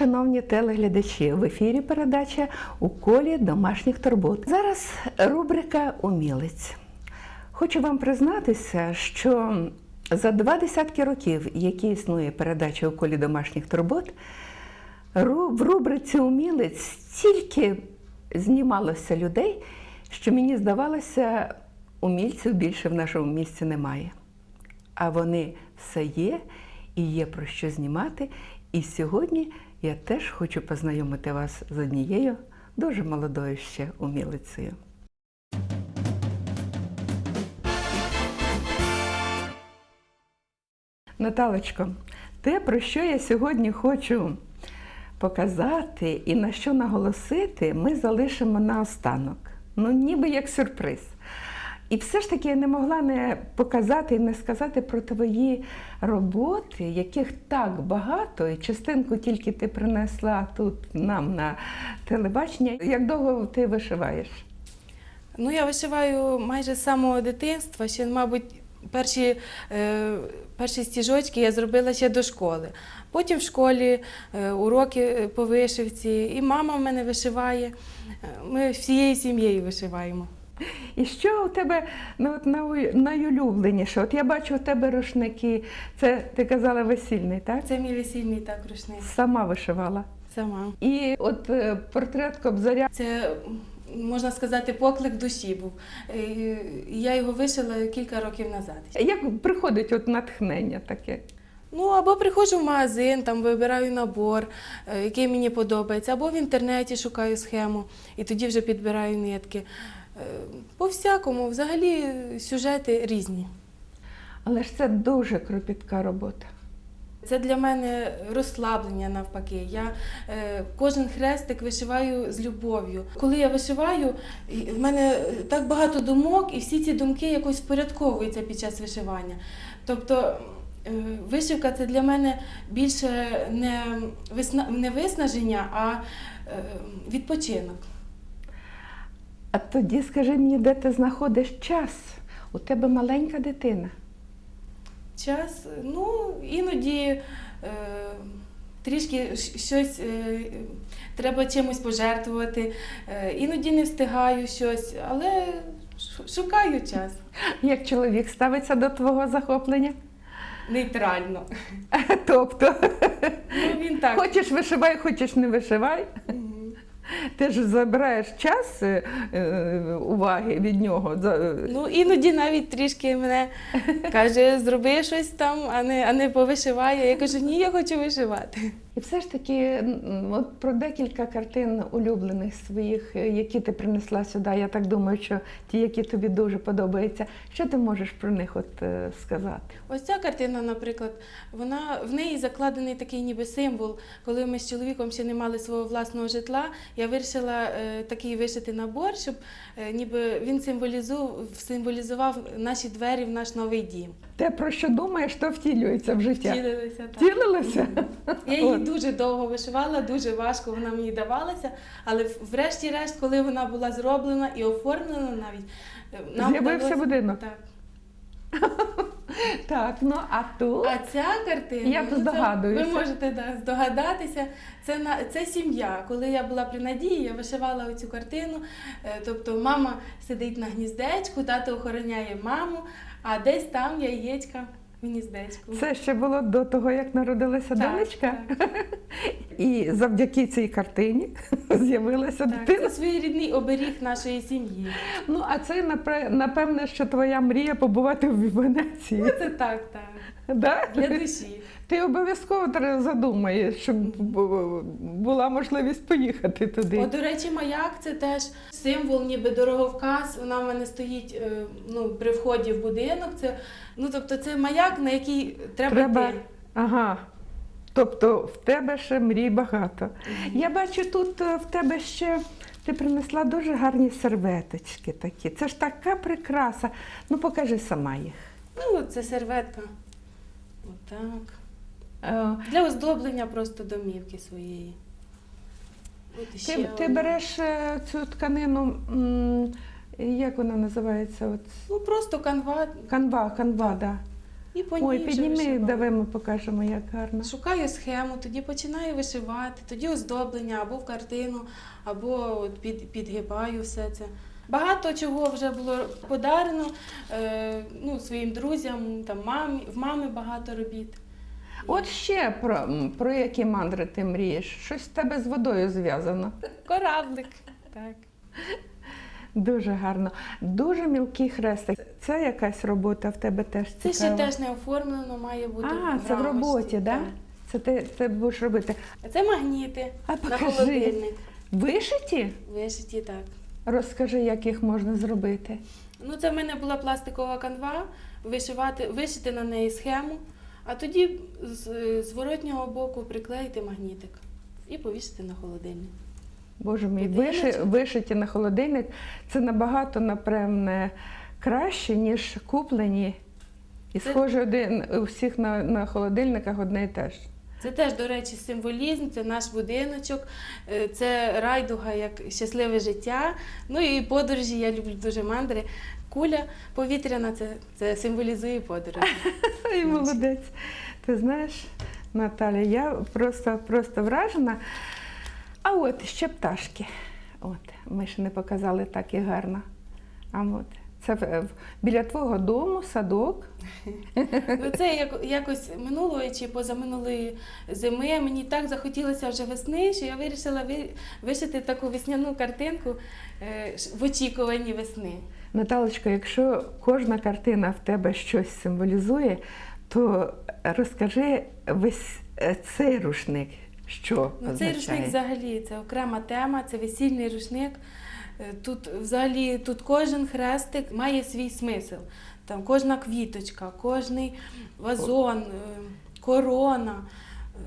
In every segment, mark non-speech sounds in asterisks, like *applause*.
Шановні телеглядачі. В ефірі передача у колі домашніх турбот. Зараз рубрика Умілець. Хочу вам признатися, що за два десятки років, які існує передача у колі домашніх турбот, в рубриці Умілець стільки знімалося людей, що мені здавалося, умільців більше в нашому місті немає. А вони все є і є про що знімати. І сьогодні я теж хочу познайомити вас з однією дуже молодою ще умілицею. Наталочко, те, про що я сьогодні хочу показати і на що наголосити, ми залишимо на останок. Ну, ніби як сюрприз. І все ж таки я не могла не показати і не сказати про твої роботи, яких так багато, і частинку тільки ти принесла тут нам на телебачення. Як довго ти вишиваєш? Ну, я вишиваю майже з самого дитинства. Ще, мабуть, перші, е, перші стіжочки я зробила ще до школи. Потім в школі е, уроки по вишивці, і мама в мене вишиває. Е, Ми всією сім'єю вишиваємо. І що у тебе ну, от, найулюбленіше? От я бачу у тебе рушники. Це ти казала весільний, так? Це мій весільний так рушник. Сама вишивала. Сама. І от е, портрет Кобзаря. Це, можна сказати, поклик душі був. Е, і Я його вишила кілька років назад. Як приходить от натхнення таке? Ну, або приходжу в магазин, там вибираю набор, е, який мені подобається, або в інтернеті шукаю схему і тоді вже підбираю нитки. Е, По всякому, взагалі сюжети різні. Але ж це дуже кропітка робота. Це для мене розслаблення навпаки. Я е, кожен хрестик вишиваю з любов'ю. Коли я вишиваю, в мене так багато думок, і всі ці думки якось впорядковуються під час вишивання. Тобто е, вишивка це для мене більше не, висна, не виснаження, а е, відпочинок. А тоді скажи мені, де ти знаходиш час? У тебе маленька дитина. Час, ну, іноді е, трішки щось е, треба чимось пожертвувати, е, іноді не встигаю щось, але шукаю час. Як чоловік ставиться до твого захоплення? Нейтрально. Тобто, Ну, він так. хочеш вишивай, хочеш не вишивай. Ти ж забираєш час е, е, уваги від нього. Ну, іноді навіть трішки мене каже, зроби щось там, а не, а не повишивай. Я кажу, ні, я хочу вишивати. І все ж таки, от про декілька картин улюблених своїх, е, які ти принесла сюди. Я так думаю, що ті, які тобі дуже подобаються. Що ти можеш про них от е, сказати? Ось ця картина, наприклад, вона в неї закладений такий ніби символ. Коли ми з чоловіком ще не мали свого власного житла, я вирішила е, такий вишити набор, щоб ніби він символізував, символізував наші двері в наш новий дім. Те, про що думаєш, то втілюється в життя. Втілилися так. Втілилося? Я її. Дуже довго вишивала, дуже важко вона мені давалася, але врешті-решт, коли вона була зроблена і оформлена навіть, е, нам З'явився будинок. Так. *laughs* Так, ну а тут А ця картина, Я ну, це здогадуюся. ви можете да, здогадатися, це, на, це сім'я. Коли я була при надії, я вишивала оцю картину. Е, Тобто мама сидить на гніздечку, тато охороняє маму, а десь там яєчка гніздечку. це ще було до того, як народилася Так, донечка. так. *laughs* І завдяки цій картині *laughs* з'явилася дитина. це своєрідний оберіг нашої сім'ї. Ну, а це напе- напевне, що твоя мрія побувати в Венеції. Це так, так. Да? Для душі. Ти обов'язково задумаєш, щоб була можливість поїхати туди. О, до речі, маяк це теж символ, ніби дороговказ. Вона в мене стоїть е, ну, при вході в будинок. Це, ну, тобто це маяк, на який треба, Треба. йти. Ага. Тобто в тебе ще мрій багато. Я бачу, тут е, в тебе ще ти принесла дуже гарні серветочки такі. Це ж така прикраса. Ну покажи сама їх. Ну, це серветка. Отак. Е, Для оздоблення просто домівки своєї. От ще Ти, ти одна. береш е, цю тканину, м, як вона називається? От, Ну, просто канва. канва, канва, да. І по ній Ой, вже підніми, вишиваю. давай ми покажемо, як гарно. Шукаю схему, тоді починаю вишивати, тоді оздоблення або в картину, або от під, підгибаю все це. Багато чого вже було подарено е, ну, своїм друзям, там, мамі, в мами багато робіт. От ще про, про які мандри ти мрієш? Щось в тебе з водою зв'язано. Кораблик. Так. Дуже гарно. Дуже мілкий хрестик. Це якась робота в тебе теж Це ще теж не оформлено, має бути. А, це в роботі, так? Да? Це ти, ти будеш робити. Це магніти А на холодильник. Вишиті? Вишиті так. Розкажи, як їх можна зробити. Ну, це в мене була пластикова канва, вишивати, вишити на неї схему, а тоді з зворотнього боку приклеїти магнітик і повісити на холодильник. Боже мій, виши, вишиті на холодильник це набагато, напевне, краще, ніж куплені. І схоже один у всіх на, на холодильниках одне і те ж. Це теж, до речі, символізм, це наш будиночок, е, це райдуга як щасливе життя. Ну і подорожі, я люблю дуже мандри. Куля повітряна, це, це символізує подорожі. Ай, *laughs* молодець. Ти знаєш, Наталя, я просто, просто вражена. А от ще пташки. От, ми ще не показали так і гарно. А от, це в- в- біля твого дому садок. Ну, це як, якось минулої чи позаминулої зими. Мені так захотілося вже весни, що я вирішила ви- вишити таку весняну картинку е, в очікуванні весни. Наталочко, якщо кожна картина в тебе щось символізує, то розкажи весь е, цей рушник, що Ну, цей рушник взагалі це окрема тема, це весільний рушник. Е, Тут взагалі тут кожен хрестик має свій смисл. Там кожна квіточка, кожний вазон, е, корона. е,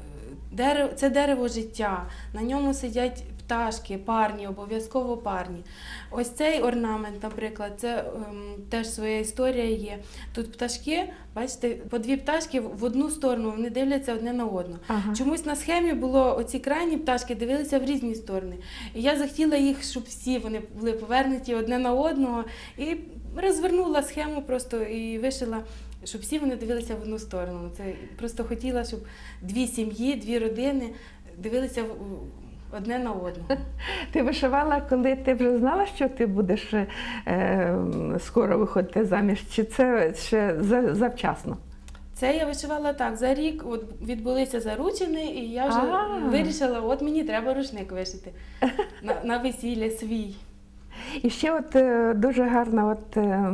Дерево, це дерево життя. На ньому сидять пташки, парні, обов'язково парні. Ось цей орнамент, наприклад, це ем, теж своя історія є. Тут пташки, бачите, по дві пташки в одну сторону, вони дивляться одне на одну. Ага. Чомусь на схемі було оці крайні пташки дивилися в різні сторони. І я захотіла їх, щоб всі вони були повернуті одне на одного. І розвернула схему просто і вишила, щоб всі вони дивилися в одну сторону. Це просто хотіла, щоб дві сім'ї, дві родини дивилися в- одне на одного. *laughs* Ти вишивала, коли ти вже знала, що ти будеш е, скоро виходити заміж, чи це ще завчасно? Це я вишивала так. За рік от відбулися заручини, і я вже А. вирішила, от мені треба рушник вишити *laughs* на, на весілля свій. І ще от е, дуже гарно, от е,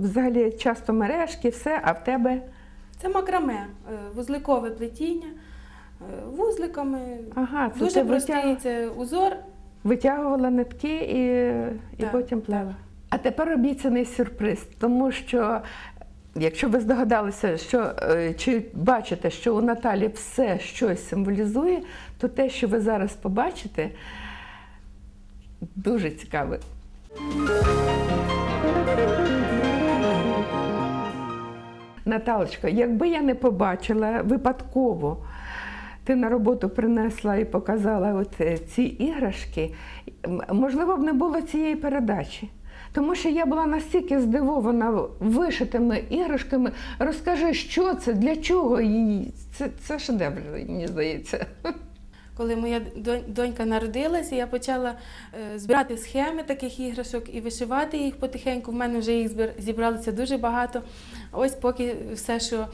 взагалі часто мережки, все, а в тебе Це макраме, е, вузликове плетіння, вузликами. ага, це Дуже ти простий витяг- це узор. витягувала нитки і, і Так, потім плела. А тепер обіцяний сюрприз, тому що. Якщо ви здогадалися, що е, чи бачите, що у Наталі все щось символізує, то те, що ви зараз побачите, дуже цікаве. Наталочко, якби я не побачила випадково, ти на роботу принесла і показала от ці іграшки, можливо б не було цієї передачі. Тому що я була настільки здивована вишитими іграшками. Розкажи, що це, для чого її? Це, це шедевр, мені здається. Коли моя донька народилася, я почала е, збирати схеми таких іграшок і вишивати їх потихеньку. В мене вже їх зібралося дуже багато. Ось поки все, що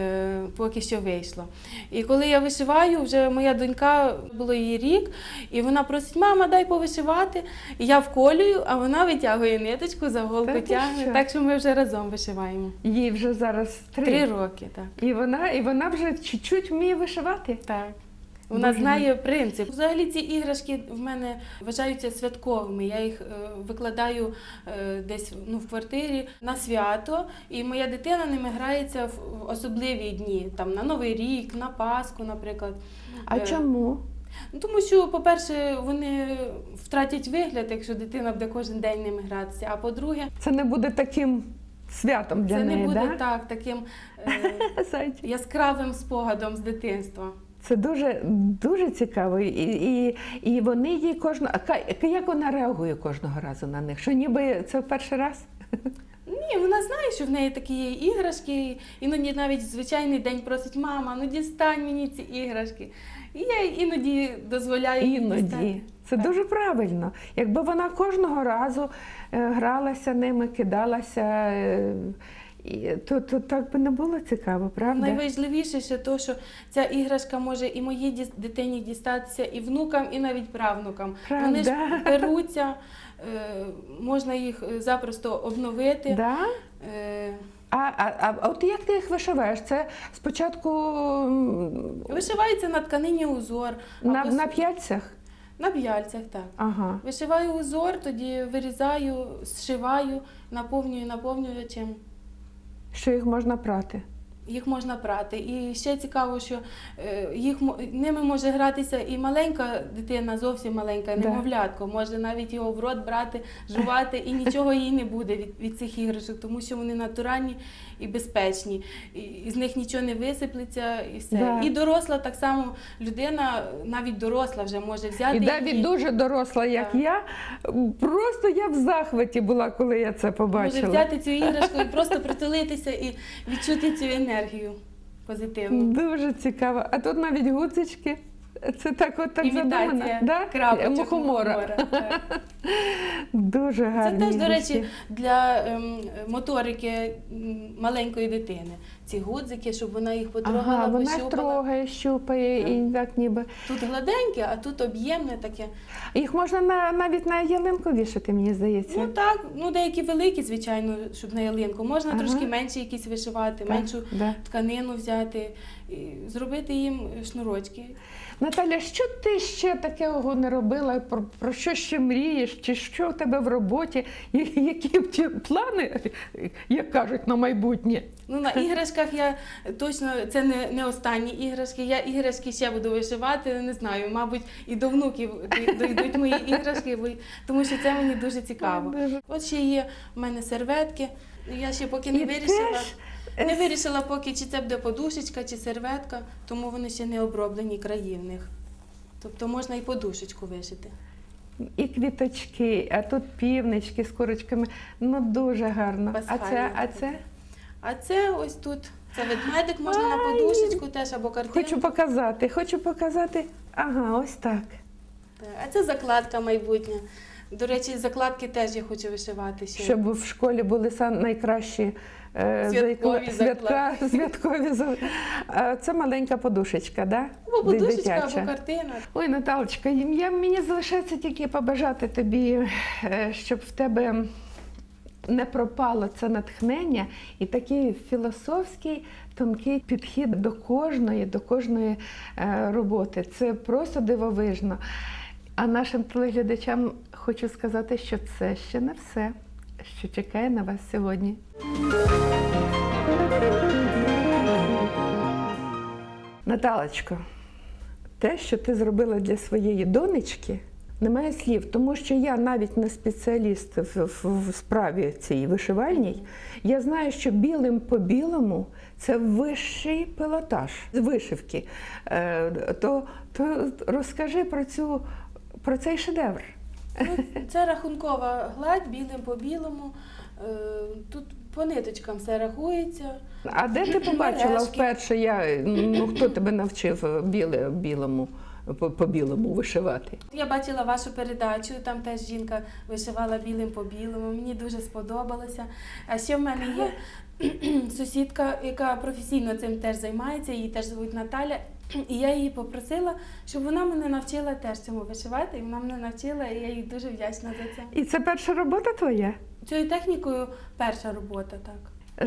е, поки що вийшло. І коли я вишиваю, вже моя донька було їй рік, і вона просить: мама, дай повишивати. І я вколюю, а вона витягує ниточку, за голку Та ти тягне. що? Так що ми вже разом вишиваємо. Їй вже зараз три. Три роки, так. І вона, і вона вже чуть-чуть вміє вишивати. Так. Вона Боже знає принцип. Взагалі ці іграшки в мене вважаються святковими. Я їх е, викладаю е, десь ну, в квартирі на свято, і моя дитина ними грається в особливі дні, там на Новий рік, на Пасху, наприклад. А Е, чому? Ну, тому що, по-перше, вони втратять вигляд, якщо дитина буде кожен день ними гратися. А по-друге, Це не буде таким святом для це неї, не буде да? так, таким е, *laughs* яскравим спогадом з дитинства. Це дуже, дуже цікаво. І, і, і вони їй кожного. А як вона реагує кожного разу на них? Що ніби це перший раз? Ні, вона знає, що в неї такі є іграшки. Іноді навіть в звичайний день просить мама, ну дістань мені ці іграшки. І я іноді дозволяю Іноді. дістати. Це Так. дуже правильно. Якби вона кожного разу е, гралася ними, кидалася, е, і- то, то так би не було цікаво, правда? Найважливіше ще то, що ця іграшка може і моїй дитині дістатися, і внукам, і навіть правнукам. Вони ж Правда? беруться, е, можна їх е, запросто обновити. Да? Е, А, а, а от як ти їх вишиваєш? Це спочатку Вишивається на тканині узор, на, або на п'ятцях? на б'яльцях, так. Ага. Вишиваю узор, тоді вирізаю, зшиваю, наповнюю наповнювачем. Що їх можна прати? Їх можна прати. І ще цікаво, що е, їх ними може гратися і маленька дитина, зовсім маленька, немовлятко. Може навіть його в рот брати, жувати, і нічого їй не буде від, від цих іграшок, тому що вони натуральні і безпечні. І, і з них нічого не висиплеться, і все. Да. І доросла так само людина, навіть доросла вже може взяти. І навіть її. дуже доросла, як Так. я, просто я в захваті була, коли я це побачила. Може взяти цю іграшку і просто притулитися і відчути цю енергію позитивну. Дуже цікаво. А тут навіть гудзички. Це так от так задумано. Імітація Да? крапочок Мухомора. *laughs* так. Дуже Це теж, до речі, для ем, моторики м, маленької дитини. Ці гудзики, щоб вона їх потрогала, Ага, вона їх пощупала. трогає, щупає і так ніби. Тут гладеньке, а тут об'ємне таке. Їх можна на, навіть на ялинку вішати, мені здається. Ну так, ну деякі великі, звичайно, щоб на ялинку. Можна Ага. трошки менші якісь вишивати, меншу да. тканину взяти, і зробити їм шнурочки. Наталя, що ти ще такого не робила? Про, про що ще мрієш? Чи що в тебе в роботі? Я- Які в ті плани, як кажуть, на майбутнє? Ну, на іграшках я точно це не, не останні іграшки. Я іграшки ще буду вишивати, не знаю, мабуть, і до внуків дойдуть мої іграшки, тому що це мені дуже цікаво. От ще є в мене серветки. Я ще поки не І вирішила. теж, Не вирішила поки, чи це буде подушечка, чи серветка, тому вони ще не оброблені краї в них. Тобто можна і подушечку вишити. І квіточки, а тут півнички з курочками. Ну дуже гарно. А це, а це? А це ось тут. Це ведмедик можна на подушечку теж або картинку. Хочу показати, хочу показати. Ага, ось так. Так, А це закладка майбутня. До речі, закладки теж я хочу вишивати ще. Щоб в школі були найкращі Святкові святка, *laughs* святкові. Це маленька подушечка, да? Або подушечка, Дитяча. або картина. Ой, Наталочка, я, мені залишається тільки побажати тобі, е, щоб в тебе не пропало це натхнення і такий філософський, тонкий підхід до кожної, до кожної е, роботи. Це просто дивовижно. А нашим телеглядачам хочу сказати, що це ще не все, що чекає на вас сьогодні. Наталочко, те, що ти зробила для своєї донечки, немає слів, тому що я навіть не спеціаліст в, в, в справі цій вишивальній. Я знаю, що білим по білому це вищий пилотаж з вишивки. Е, то, то розкажи про цю про цей шедевр. Ну, це рахункова гладь білим по білому. Е, Тут по ниточкам все рахується. А де ти побачила Мережки. вперше? Я ну хто тебе навчив біле білому по, по білому вишивати? Я бачила вашу передачу, там теж жінка вишивала білим по білому. Мені дуже сподобалося. А ще в мене є *laughs* сусідка, яка професійно цим теж займається, її теж звуть Наталя. *clears throat* І я її попросила, щоб вона мене навчила теж цьому вишивати. І вона мене навчила, і я їй дуже вдячна за це. І це перша робота твоя? Цією технікою перша робота, так.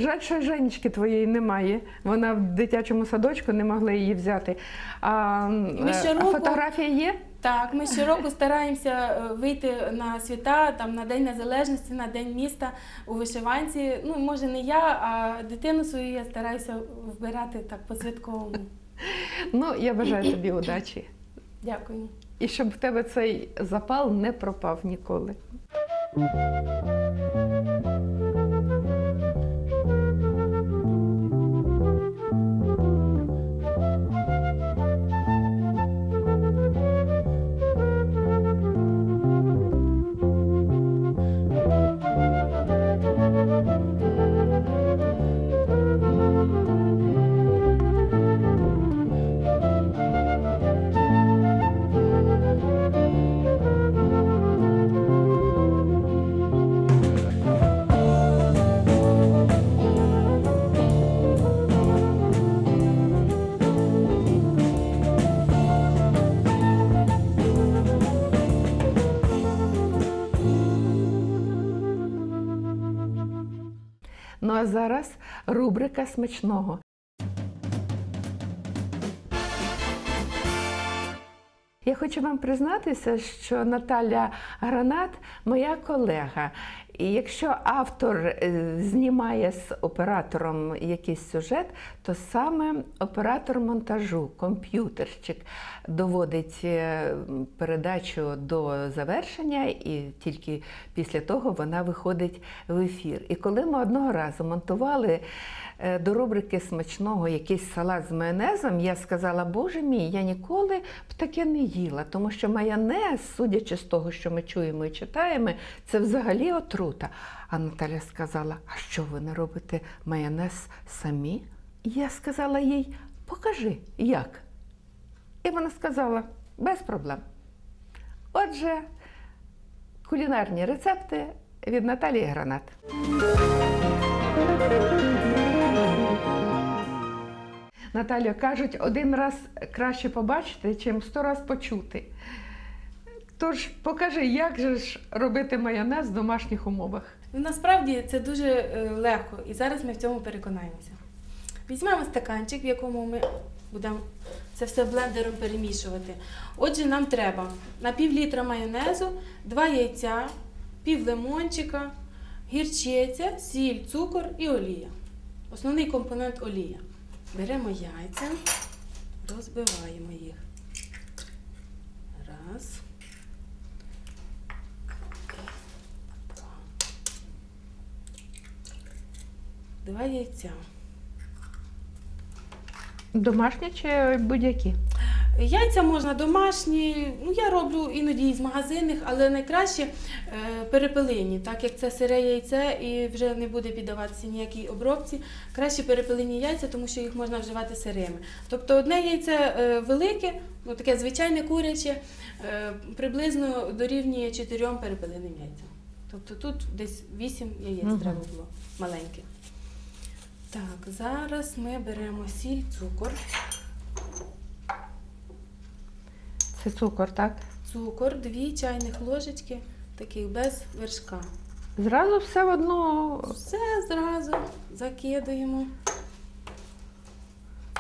Жаль, що Женечки твоєї немає. Вона в дитячому садочку не могла її взяти. А, Ми е, щороку- а фотографія є? Так, ми щороку стараємося е, вийти на свята, там на День Незалежності, на День міста у вишиванці. Ну, може, не я, а дитину свою я стараюся вбирати так по-святковому. Ну, я бажаю тобі удачі. Дякую. І щоб в тебе цей запал не пропав ніколи. А зараз рубрика смачного. Я хочу вам признатися, що Наталя Гранат моя колега. І якщо автор е, знімає з оператором якийсь сюжет, то саме оператор монтажу, комп'ютерщик доводить е, передачу до завершення, і тільки після того вона виходить в ефір. І коли ми одного разу монтували е, до рубрики смачного якийсь салат з майонезом, я сказала, боже мій, я ніколи б таке не їла, тому що майонез, судячи з того, що ми чуємо і читаємо, це взагалі отрута. А Наталя сказала: а що ви не робите майонез самі? Я сказала їй, покажи, як. І вона сказала, без проблем. Отже, кулінарні рецепти від Наталії Гранат. Наталю, кажуть, один раз краще побачити, чим сто раз почути. Тож покажи, як же ж робити майонез в домашніх умовах. Ну, Насправді це дуже е, легко, і зараз ми в цьому переконаємося. Візьмемо стаканчик, в якому ми будемо це все блендером перемішувати. Отже, нам треба на пів літра майонезу, два яйця, пів лимончика, гірчиця, сіль, цукор і олія. Основний компонент олія. Беремо яйця, розбиваємо їх. Раз. Два яйця. Домашні чи будь-які? Яйця можна домашні, ну я роблю іноді із магазинних, але найкраще е, перепелині, так як це сире яйце і вже не буде піддаватися ніякій обробці. Краще перепелині яйця, тому що їх можна вживати сирими. Тобто одне яйце е, велике, ну таке звичайне куряче, е, приблизно дорівнює чотирьом перепелиним яйцям. Тобто тут десь 8 яєць Мгм. треба було маленьких. Так, зараз ми беремо сіль, цукор. Це цукор, так? Цукор, дві чайних ложечки, таких без вершка. Зразу все в одну. Все зразу закидуємо.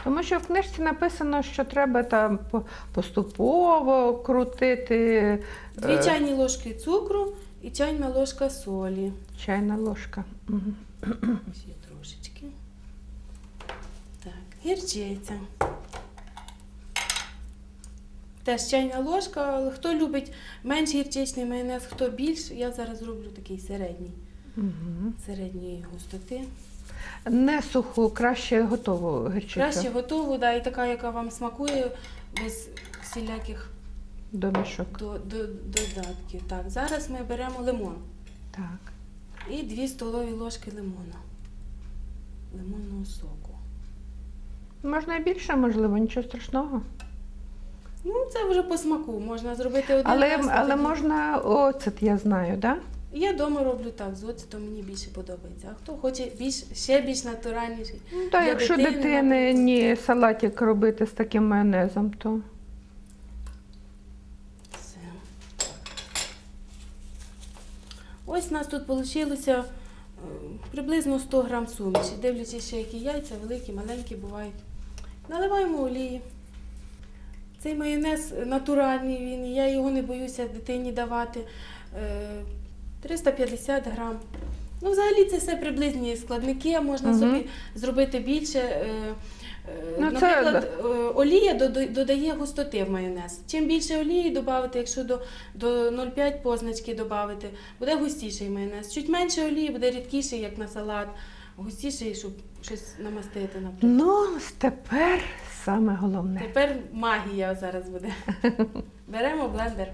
Тому що в книжці написано, що треба там поступово крутити Дві е, чайні ложки цукру і чайна ложка солі. чайна ложка. Ще трошечки. Гірчиця. Теж чайна ложка, але хто любить менш гірчичний майонез, хто більш, я зараз роблю такий середній, Мгм. середньої густоти. Не суху, краще готову гірчицю Краще готову, да, і така, яка вам смакує, без всіляких до мішок. до, до, додатків. Так, зараз ми беремо лимон Так. і 2 столові ложки лимона. Лимонного соку. Можна і більше, можливо, нічого страшного. Ну, це вже по смаку. Можна зробити один Але, раз. але тоді- можна оцет, я знаю, так? Я вдома роблю так, з оцетом мені більше подобається. А хто хоче більш, ще більш натуральніший. Ну, Для так, якщо дитини, дитини наприклад. ні салатик робити з таким майонезом, то Все. Ось у нас тут вийшло приблизно 100 грам суміші. Дивлячись, ще які яйця, великі, маленькі бувають. Наливаємо олії. Цей майонез натуральний, він, я його не боюся дитині давати. Е, 350 грам. Ну, взагалі це все приблизні складники, можна Мгм. собі зробити більше. Е, е, Ну, Наприклад, е, олія додає густоти в майонез. Чим більше олії додати, якщо до, до 0,5 позначки додати, буде густіший майонез. Чуть менше олії буде рідкіший, як на салат, густіший, щоб щось намастити, наприклад. ну тепер саме головне. Тепер магія зараз буде. *laughs* Беремо блендер.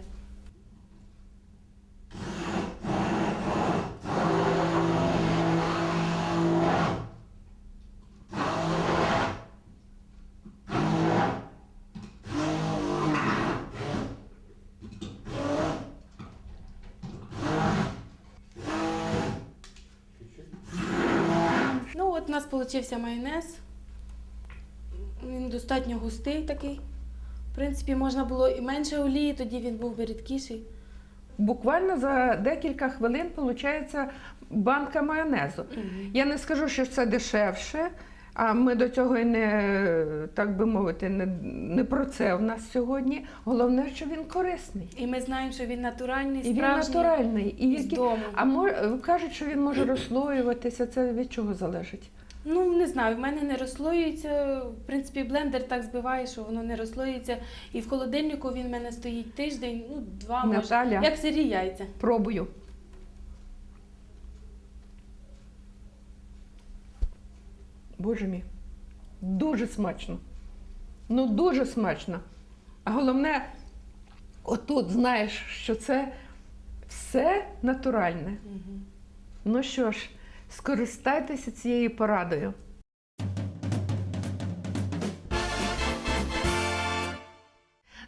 Вийшов майонез. Він достатньо густий такий. В принципі, можна було і менше олії, тоді він був би рідкіший. Буквально за декілька хвилин, виходить, банка майонезу. Я не скажу, що це дешевше, а ми до цього і не, так би мовити, не, не про це в нас сьогодні. Головне, що він корисний. І ми знаємо, що він натуральний, І він натуральний. І з дому. А мож... кажуть, що він може розслоюватися. Це від чого залежить? Ну не знаю, в мене не розслоюється. В принципі, блендер так збиває, що воно не розслоюється. І в холодильнику він в мене стоїть тиждень, ну два може. Наталя. Як сирі яйця. Пробую. Боже мій, дуже смачно. Ну, дуже смачно. А головне, отут знаєш, що це все натуральне. Ну що ж, скористайтеся цією порадою.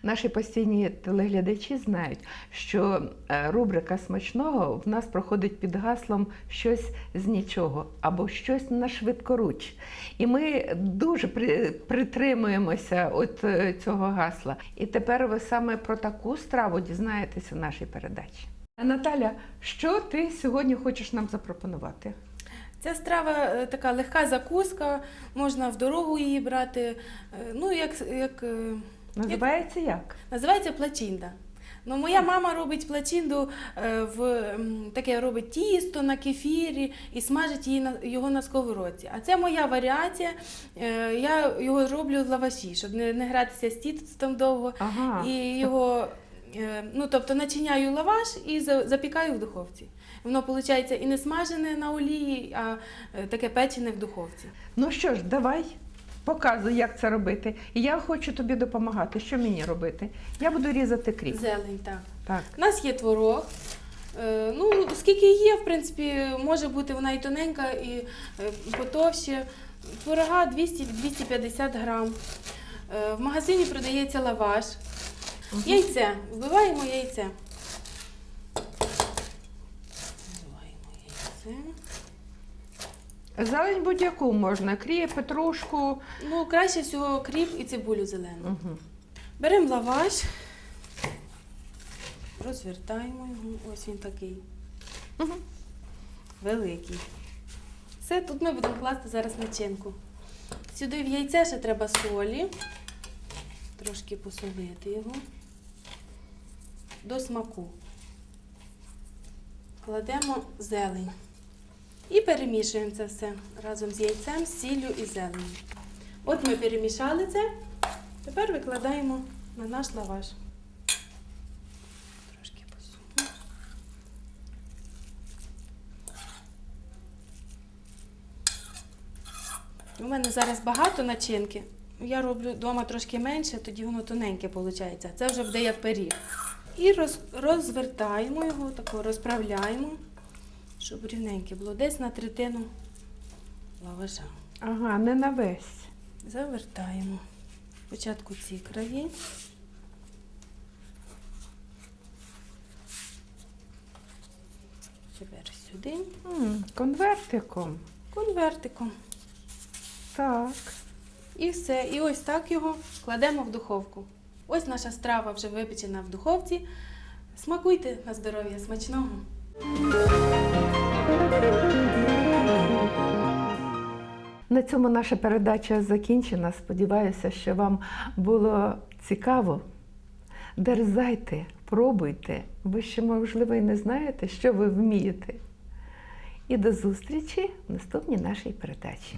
Наші постійні телеглядачі знають, що е, рубрика смачного в нас проходить під гаслом щось з нічого або щось на швидкоруч. І ми дуже при- притримуємося от е, цього гасла. І тепер ви саме про таку страву дізнаєтесь у нашій передачі. Наталя, що ти сьогодні хочеш нам запропонувати? Ця страва е, така легка закуска, можна в дорогу її брати. е, Ну, як, як е, Називається як? називається плачинда. Ну, моя мама робить плачинду е, в таке робить тісто на кефірі і смажить її його на сковородці. А це моя варіація. Я його роблю в лаваші, щоб не, не гратися з тістом довго. Ага. І його, ну тобто начиняю лаваш і запікаю в духовці. Воно виходить і не смажене на олії, а е, таке печене в духовці. Ну що ж, давай. Показуй, як це робити. І я хочу тобі допомагати. Що мені робити? Я буду різати кріп. Зелень, так. Так. У нас є творог. Е, Ну, скільки є, в принципі, може бути вона і тоненька, і е, потовще. Творога 200-250 грам. В магазині продається лаваш. Яйце. Вбиваємо яйце. Вбиваємо яйце. Зелень будь-яку можна, кріп, петрушку. Ну, краще всього кріп і цибулю зелену. Угу. Беремо лаваш, розвертаємо його. Ось він такий. Угу. Великий. Все, тут ми будемо класти зараз начинку. Сюди в яйце ще треба солі. Трошки посолити його. До смаку. Кладемо зелень. І перемішуємо це все разом з яйцем, сіллю і зеленню. От ми перемішали це. Тепер викладаємо на наш лаваш. Трошки посуну. У мене зараз багато начинки. Я роблю вдома трошки менше, тоді воно тоненьке виходить. Це вже буде як пиріг. І роз, розвертаємо його, тако розправляємо, щоб рівненьке було. Десь на третину лаваша. Ага, не на весь. Завертаємо. Спочатку ці краї. Тепер сюди. М, конвертиком. Конвертиком. Так. І все. І ось так його кладемо в духовку. Ось наша страва вже випечена в духовці. Смакуйте на здоров'я, смачного! На цьому наша передача закінчена. Сподіваюся, що вам було цікаво. Дерзайте, пробуйте. Ви ще, можливо, і не знаєте, що ви вмієте. І до зустрічі в наступній нашій передачі.